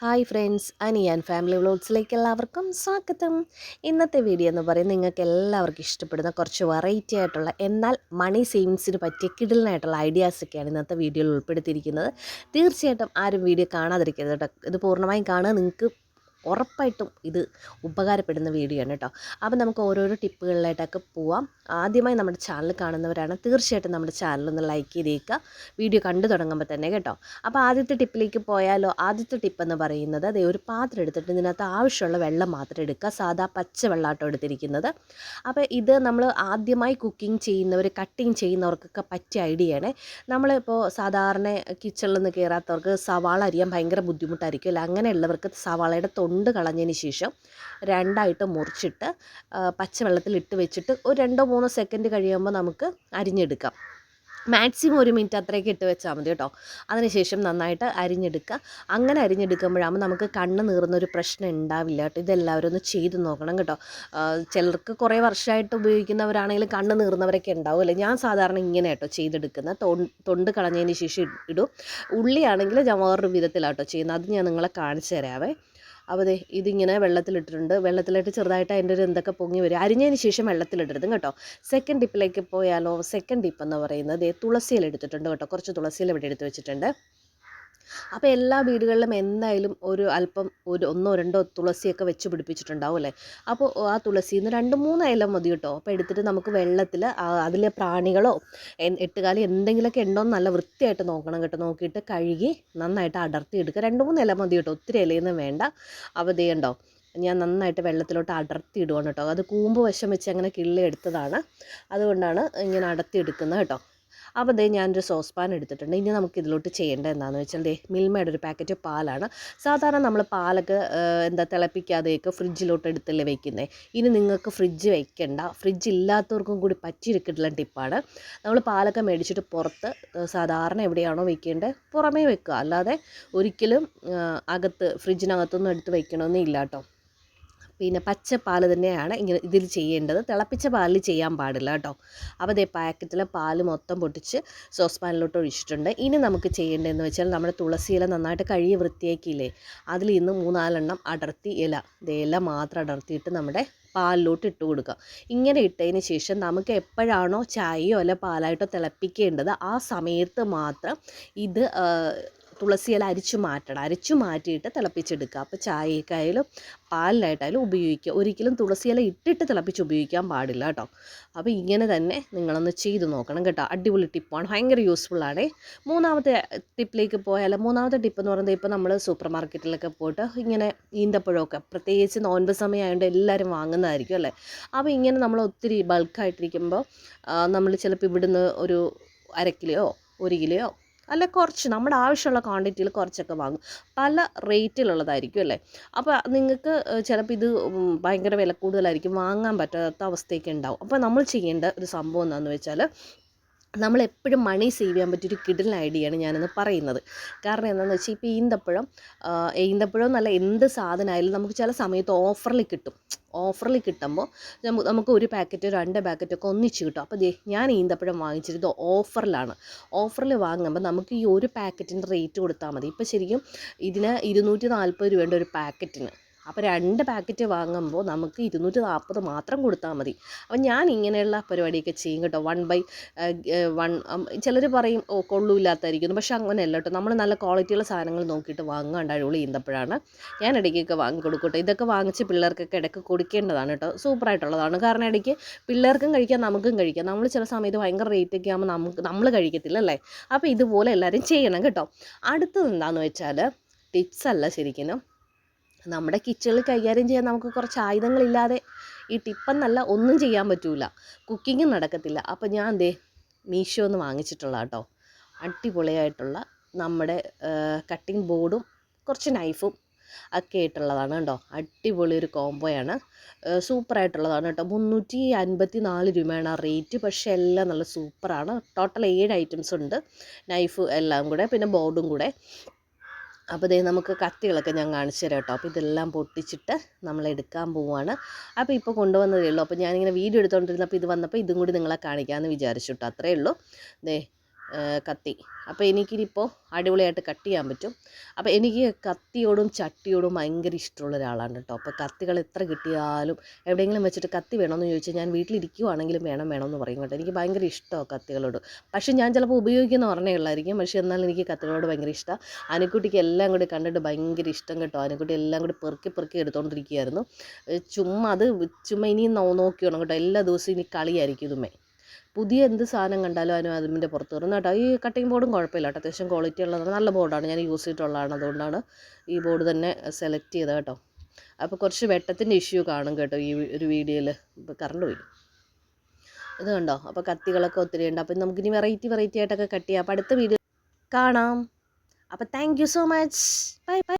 Hi friends Aniyan family വ്ലോഗ്സിലേക്ക് എല്ലാവർക്കും സ്വാഗതം. ഇന്നത്തെ വീഡിയോ എന്ന് പറയുന്നത് നിങ്ങൾക്ക് എല്ലാവർക്കും ഇഷ്ടപ്പെടുന്ന കുറച്ച് വെറൈറ്റി ആയിട്ടുള്ള എന്നാൽ മണി സേവിങ്സിന് പറ്റിയ കിടലിനായിട്ടുള്ള ഐഡിയാസൊക്കെയാണ് ഇന്നത്തെ വീഡിയോയിൽ ഉൾപ്പെടുത്തിയിരിക്കുന്നത്. തീർച്ചയായിട്ടും ആരും വീഡിയോ കാണാതിരിക്കരുത് കേട്ടോ. ഇത് പൂർണമായും കാണുക. നിങ്ങൾക്ക് ഉറപ്പായിട്ടും ഇത് ഉപകാരപ്പെടുന്ന വീഡിയോ ആണ് കേട്ടോ അപ്പോൾ നമുക്ക് ഓരോരോ ടിപ്പുകളിലായിട്ടൊക്കെ പോവാം. ആദ്യമായി നമ്മുടെ ചാനൽ കാണുന്നവരാണ് തീർച്ചയായിട്ടും നമ്മുടെ ചാനൽ ഒന്ന് ലൈക്ക് ചെയ്തേക്കുക വീഡിയോ കണ്ടു തുടങ്ങുമ്പോൾ തന്നെ കേട്ടോ. അപ്പോൾ ആദ്യത്തെ ടിപ്പിലേക്ക് പോയാലോ ആദ്യത്തെ ടിപ്പ് എന്ന് പറയുന്നത് അതേ ഒരു പാത്രം എടുത്തിട്ട് ഇതിനകത്ത് ആവശ്യമുള്ള വെള്ളം മാത്രം എടുക്കുക. സാധാ പച്ച വെള്ളാട്ടോ എടുത്തിരിക്കുന്നത്. അപ്പോൾ ഇത് നമ്മൾ ആദ്യമായി കുക്കിംഗ് ചെയ്യുന്നവർ കട്ടിങ് ചെയ്യുന്നവർക്കൊക്കെ പറ്റിയ ഐഡിയയാണ് നമ്മളിപ്പോൾ സാധാരണ കിച്ചണിൽ നിന്ന് കയറാത്തവർക്ക് സവാള അരിയാൻ ഭയങ്കര ബുദ്ധിമുട്ടായിരിക്കും. അല്ല? അങ്ങനെയുള്ളവർക്ക് സവാളയുടെ തൊണ്ട് കളഞ്ഞതിന് ശേഷം രണ്ടായിട്ട് മുറിച്ചിട്ട് പച്ചവെള്ളത്തിൽ ഇട്ട് വെച്ചിട്ട് ഒരു രണ്ടോ മൂന്നോ സെക്കൻഡ് കഴിയുമ്പോൾ നമുക്ക് അരിഞ്ഞെടുക്കാം. മാക്സിമം ഒരു മിനിറ്റ് അത്രയൊക്കെ ഇട്ട് വെച്ചാൽ മതി കേട്ടോ. അതിനുശേഷം നന്നായിട്ട് അരിഞ്ഞെടുക്കുക. അങ്ങനെ അരിഞ്ഞെടുക്കുമ്പോഴാകുമ്പോൾ നമുക്ക് കണ്ണ് നീറുന്നൊരു പ്രശ്നം ഉണ്ടാവില്ല കേട്ടോ. ഇതെല്ലാവരും ഒന്ന് ചെയ്ത് നോക്കണം കേട്ടോ. ചിലർക്ക് കുറേ വർഷമായിട്ട് ഉപയോഗിക്കുന്നവരാണെങ്കിലും കണ്ണ് നീറുന്നവരൊക്കെ ഉണ്ടാവുമല്ലോ ഞാൻ സാധാരണ ഇങ്ങനെ കേട്ടോ ചെയ്തെടുക്കുന്നത് തൊണ്ട് തൊണ്ട് കളഞ്ഞതിന് ശേഷം ഇടും. ഉള്ളിയാണെങ്കിൽ ഞാൻ വേറൊരു വിധത്തിലാട്ടോ ചെയ്യുന്നത് അത് ഞാൻ നിങ്ങളെ കാണിച്ചു തരാവേ. അപ്പോൾ ഇതിങ്ങനെ വെള്ളത്തിലിട്ടിട്ടുണ്ട്. വെള്ളത്തിലിട്ട് ചെറുതായിട്ട് അതിന്റെ ഒരു എന്തൊക്കെ പൊങ്ങി വരും. അരിഞ്ഞതിന് ശേഷം വെള്ളത്തിലിടരുത് കേട്ടോ. സെക്കൻഡ് ഡിപ്പിലേക്ക് പോയാലോ? സെക്കൻഡ് ഡിപ്പെന്ന് പറയുന്നത് തുളസിയില എടുത്തിട്ടുണ്ട് കേട്ടോ. കുറച്ച് തുളസിയില ഇവിടെ എടുത്ത് വെച്ചിട്ടുണ്ട്. അപ്പോൾ എല്ലാ വീടുകളിലും എന്തായാലും ഒരു അല്പം ഒരു ഒന്നോ രണ്ടോ തുളസിയൊക്കെ വെച്ച് പിടിപ്പിച്ചിട്ടുണ്ടാവും അല്ലേ? അപ്പോൾ ആ തുളസിയിൽ നിന്ന് രണ്ട് മൂന്ന് ഇല മതി കേട്ടോ. അപ്പോൾ എടുത്തിട്ട് നമുക്ക് വെള്ളത്തിൽ അതിലെ പ്രാണികളോ എട്ടുകാലി എന്തെങ്കിലുമൊക്കെ ഉണ്ടോ എന്ന് നല്ല വൃത്തിയായിട്ട് നോക്കണം കേട്ടോ. നോക്കിയിട്ട് കഴുകി നന്നായിട്ട് അടർത്തി എടുക്കുക. രണ്ട് മൂന്ന് ഇല മതി കേട്ടോ. ഒത്തിരി ഇലയൊന്നും വേണ്ട. ഉണ്ടോ ഞാൻ നന്നായിട്ട് വെള്ളത്തിലോട്ട് അടർത്തി ഇടുവാണ് കേട്ടോ. അത് കൂമ്പ് വശം വെച്ച് അങ്ങനെ കിള്ളി എടുത്തതാണ്. അതുകൊണ്ടാണ് ഇങ്ങനെ അടർത്തി എടുക്കുന്നത് കേട്ടോ. അപ്പോൾ ദേ ഞാനൊരു സോസ് പാൻ എടുത്തിട്ടുണ്ട്. ഇനി നമുക്ക് ഇതിലോട്ട് ചെയ്യേണ്ടത് എന്താണെന്ന് വെച്ചാൽ ദേ മിൽമയുടെ ഒരു പാക്കറ്റ് പാലാണ്. സാധാരണ നമ്മൾ പാലൊക്കെ എന്താ തിളപ്പിക്കാതെയൊക്കെ ഫ്രിഡ്ജിലോട്ട് എടുത്തല്ലേ വെക്കുന്നത് ഇനി നിങ്ങൾക്ക് ഫ്രിഡ്ജ് വെക്കണ്ട. ഫ്രിഡ്ജ് ഇല്ലാത്തവർക്കും കൂടി പറ്റിയിരിക്കിട്ടുള്ള ടിപ്പാണ് നമ്മൾ പാലൊക്കെ മേടിച്ചിട്ട് പുറത്ത് സാധാരണ എവിടെയാണോ വെക്കേണ്ടത് പുറമേ വെക്കുക. അല്ലാതെ ഒരിക്കലും അകത്ത് ഫ്രിഡ്ജിനകത്തൊന്നും എടുത്ത് വെക്കണമെന്നില്ല കേട്ടോ പിന്നെ പച്ച പാൽ തന്നെയാണ് ഇങ്ങനെ ഇതിൽ ചെയ്യേണ്ടത്. തിളപ്പിച്ച പാലിൽ ചെയ്യാൻ പാടില്ല കേട്ടോ. അപ്പോൾ ദേ പാക്കറ്റിലെ പാൽ മൊത്തം പൊട്ടിച്ച് സോസ് പാനിലോട്ട് ഒഴിച്ചിട്ടുണ്ട്. ഇനി നമുക്ക് ചെയ്യേണ്ടതെന്ന് വെച്ചാൽ നമ്മുടെ തുളസി ഇല നന്നായിട്ട് കഴുകി വൃത്തിയാക്കിയില്ലേ? അതിൽ ഇന്ന് മൂന്നാലെണ്ണം അടർത്തി ഇല. ഇല മാത്രം അടർത്തിയിട്ട് നമ്മുടെ പാലിലോട്ട് ഇട്ട് കൊടുക്കുക. ഇങ്ങനെ ഇട്ടതിന് ശേഷം നമുക്ക് എപ്പോഴാണോ ചായയോ അല്ല പാലായിട്ടോ തിളപ്പിക്കേണ്ടത് ആ സമയത്ത് മാത്രം ഇത് ആ, തുളസി ഇല അരിച്ചു മാറ്റണം. അരിച്ചു മാറ്റിയിട്ട് തിളപ്പിച്ചെടുക്കുക. അപ്പോൾ ചായക്കായാലും പാലിലായിട്ടായാലും ഉപയോഗിക്കുക. ഒരിക്കലും തുളസിയില ഇട്ടിട്ട് തിളപ്പിച്ച് ഉപയോഗിക്കാൻ പാടില്ല കേട്ടോ. അപ്പോൾ ഇങ്ങനെ തന്നെ നിങ്ങളൊന്ന് ചെയ്ത് നോക്കണം കേട്ടോ. അടിപൊളി ടിപ്പാണ് ഭയങ്കര യൂസ്ഫുള്ളാണ് മൂന്നാമത്തെ ടിപ്പിലേക്ക് പോയാൽ മൂന്നാമത്തെ ടിപ്പ് എന്ന് പറയുന്നത് ഇപ്പോൾ നമ്മൾ സൂപ്പർ മാർക്കറ്റിലൊക്കെ പോയിട്ട് ഇങ്ങനെ ഈന്തപ്പഴമൊക്കെ പ്രത്യേകിച്ച് നോൻപ് സമയമായതുകൊണ്ട് എല്ലാവരും വാങ്ങുന്നതായിരിക്കും അല്ലേ? അപ്പോൾ ഇങ്ങനെ നമ്മൾ ഒത്തിരി ബൾക്കായിട്ടിരിക്കുമ്പോൾ നമ്മൾ ചിലപ്പോൾ ഇവിടുന്ന് ഒരു അര ഒരു കിലോയോ അല്ല കുറച്ച് നമ്മുടെ ആവശ്യമുള്ള ക്വാണ്ടിറ്റിയിൽ കുറച്ചൊക്കെ വാങ്ങും. പല റേറ്റിലുള്ളതായിരിക്കും അല്ലേ? അപ്പോൾ നിങ്ങൾക്ക് ചിലപ്പോൾ ഇത് ഭയങ്കര വില കൂടുതലായിരിക്കും. വാങ്ങാൻ പറ്റാത്ത അവസ്ഥയൊക്കെ ഉണ്ടാവും. അപ്പോൾ നമ്മൾ ചെയ്യേണ്ട ഒരു സംഭവം എന്താണെന്ന് വെച്ചാൽ നമ്മൾ എപ്പോഴും മണി സേവ് ചെയ്യാൻ പറ്റിയൊരു കിടിലൻ ഐഡിയയാണ് ഞാനിന്ന് പറയുന്നത്. കാരണം എന്താണെന്ന് വെച്ചാൽ ഇപ്പോൾ ഈന്തപ്പഴം ഈന്തപ്പഴം നല്ല എന്ത് സാധനമായാലും നമുക്ക് ചില സമയത്ത് ഓഫറിൽ കിട്ടും. ഓഫറിൽ കിട്ടുമ്പോൾ നമുക്ക് നമുക്ക് ഒരു പാക്കറ്റ് രണ്ട് പാക്കറ്റൊക്കെ ഒന്നിച്ച് കിട്ടും. അപ്പോൾ ദേ ഞാൻ ഈന്തപ്പഴം വാങ്ങിച്ചിരുന്നത് ഓഫറിലാണ് ഓഫറിൽ വാങ്ങുമ്പോൾ നമുക്ക് ഈ ഒരു പാക്കറ്റിന്റെ റേറ്റ് കൊടുത്താൽ മതി. ഇപ്പോൾ ശരിക്കും ഇതിന് ഇരുന്നൂറ്റി നാൽപ്പത് രൂപയുടെ ഒരു പാക്കറ്റിന് അപ്പോൾ രണ്ട് പാക്കറ്റ് വാങ്ങുമ്പോൾ നമുക്ക് ഇരുന്നൂറ്റി നാൽപ്പത് മാത്രം കൊടുത്താൽ മതി. അപ്പം ഞാൻ ഇങ്ങനെയുള്ള പരിപാടിയൊക്കെ ചെയ്യും കേട്ടോ. വൺ ബൈ വൺ ചിലർ പറയും ഓ കൊള്ളൂല്ലാത്തായിരിക്കുന്നു പക്ഷെ അങ്ങനെയല്ല കേട്ടോ. നമ്മൾ നല്ല ക്വാളിറ്റിയുള്ള സാധനങ്ങൾ നോക്കിയിട്ട് വാങ്ങാണ്ട് അടിപൊളി ചെയ്യുന്നപ്പോഴാണ് ഞാൻ ഇടയ്ക്കൊക്കെ വാങ്ങി കൊടുക്കട്ടെ ഇതൊക്കെ വാങ്ങിച്ച് പിള്ളേർക്കൊക്കെ ഇടയ്ക്ക് കൊടുക്കേണ്ടതാണ് കേട്ടോ. സൂപ്പറായിട്ടുള്ളതാണ് കാരണം ഇടയ്ക്ക് പിള്ളേർക്കും കഴിക്കാം നമുക്കും കഴിക്കാം. നമ്മൾ ചില സമയത്ത് ഭയങ്കര റേറ്റൊക്കെ ആകുമ്പോൾ നമുക്ക് നമ്മൾ കഴിക്കത്തില്ല അല്ലേ? അപ്പോൾ ഇതുപോലെ എല്ലാവരും ചെയ്യണം കേട്ടോ. അടുത്തത് എന്താണെന്ന് വെച്ചാൽ ടിപ്സ് അല്ല ശരിക്കും നമ്മുടെ കിച്ചണിൽ കൈകാര്യം ചെയ്യാൻ നമുക്ക് കുറച്ച് ആയുധങ്ങളില്ലാതെ ഈ ടിപ്പെന്നല്ല ഒന്നും ചെയ്യാൻ പറ്റില്ല കുക്കിങ്ങും നടക്കത്തില്ല. അപ്പോൾ ഞാൻ ദേ മീഷോ എന്ന് വാങ്ങിച്ചിട്ടുള്ള കേട്ടോ. അടിപൊളിയായിട്ടുള്ള നമ്മുടെ കട്ടിംഗ് ബോർഡും കുറച്ച് നൈഫും ഒക്കെ ആയിട്ടുള്ളതാണ് കേട്ടോ. അടിപൊളി ഒരു കോംബോയാണ് സൂപ്പറായിട്ടുള്ളതാണ് കേട്ടോ. മുന്നൂറ്റി അൻപത്തി നാല് രൂപയാണ് ആ റേറ്റ് പക്ഷേ എല്ലാം നല്ല സൂപ്പറാണ് ടോട്ടൽ ഏഴ് ഐറ്റംസ് ഉണ്ട്. നൈഫ് എല്ലാം കൂടെ പിന്നെ ബോർഡും കൂടെ. അപ്പോൾ ദേ നമുക്ക് കത്തികളൊക്കെ ഞാൻ കാണിച്ചു തരാം കേട്ടോ. അപ്പോൾ ഇതെല്ലാം പൊട്ടിച്ചിട്ട് നമ്മൾ എടുക്കാൻ പോവുകയാണ് അപ്പോൾ ഇപ്പോൾ കൊണ്ടുവന്നതേ ഉള്ളൂ. അപ്പോൾ ഞാനിങ്ങനെ വീഡിയോ എടുത്തുകൊണ്ടിരുന്നപ്പോൾ ഇത് വന്നപ്പോൾ ഇതും കൂടി നിങ്ങളെ കാണിക്കാമെന്ന് വിചാരിച്ചു കേട്ടോ. അത്രയേ ഉള്ളൂ. ദേ കത്തി. അപ്പോൾ എനിക്കിനിപ്പോൾ അടിപൊളിയായിട്ട് കട്ട് ചെയ്യാൻ പറ്റും. അപ്പോൾ എനിക്ക് കത്തിയോടും ചട്ടിയോടും ഭയങ്കര ഇഷ്ടമുള്ള ഒരാളാണ് കേട്ടോ അപ്പോൾ കത്തികൾ എത്ര കിട്ടിയാലും എവിടെയെങ്കിലും വെച്ചിട്ട് കത്തി വേണമെന്ന് ചോദിച്ചാൽ ഞാൻ വീട്ടിലിരിക്കുവാണെങ്കിലും വേണം വേണമെന്ന് പറയും കേട്ടോ. എനിക്ക് ഭയങ്കര ഇഷ്ടമാണ് കത്തികളോട്. പക്ഷേ ഞാൻ ചിലപ്പോൾ ഉപയോഗിക്കുന്ന പറഞ്ഞേ ഉള്ളായിരിക്കും. പക്ഷേ എന്നാൽ എനിക്ക് കത്തികളോട് ഭയങ്കര ഇഷ്ടമാണ് അനുക്കുട്ടിക്ക് എല്ലാം കൂടി കണ്ടിട്ട് ഭയങ്കര ഇഷ്ടം കേട്ടോ. അനുക്കുട്ടി എല്ലാം കൂടി പെറുക്കി പെറുക്കി എടുത്തുകൊണ്ടിരിക്കുകയായിരുന്നു ചുമ്മാ അത് ചുമ്മാ ഇനിയും നോക്കിയോണം കേട്ടോ. എല്ലാ ദിവസവും ഇനി കളിയായിരിക്കും ഇതുമേ പുതിയ എന്ത് സാധനം കണ്ടാലും അതിന് അതിന്റെ പുറത്ത് കയറും. കേട്ടോ ഈ കട്ടിംഗ് ബോർഡും കുഴപ്പമില്ല കേട്ടോ. അത്യാവശ്യം ക്വാളിറ്റി ഉള്ളതാണ്. നല്ല ബോർഡാണ് ഞാൻ യൂസ് ചെയ്തിട്ടുള്ളതാണ്. അതുകൊണ്ടാണ് ഈ ബോർഡ് തന്നെ സെലക്ട് ചെയ്തത് കേട്ടോ. അപ്പോൾ കുറച്ച് വെട്ടത്തിന്റെ ഇഷ്യൂ കാണും കേട്ടോ ഈ ഒരു വീഡിയോയിൽ ഇപ്പോൾ കറണ്ട് പോയി. ഇത് കണ്ടോ? അപ്പോൾ കത്തികളൊക്കെ ഒത്തിരി ഉണ്ട്. അപ്പം നമുക്കിനി വെറൈറ്റി വെറൈറ്റി ആയിട്ടൊക്കെ കട്ട് ചെയ്യാം. അപ്പോൾ അടുത്ത വീഡിയോ കാണാം. അപ്പോൾ thank so much bye bye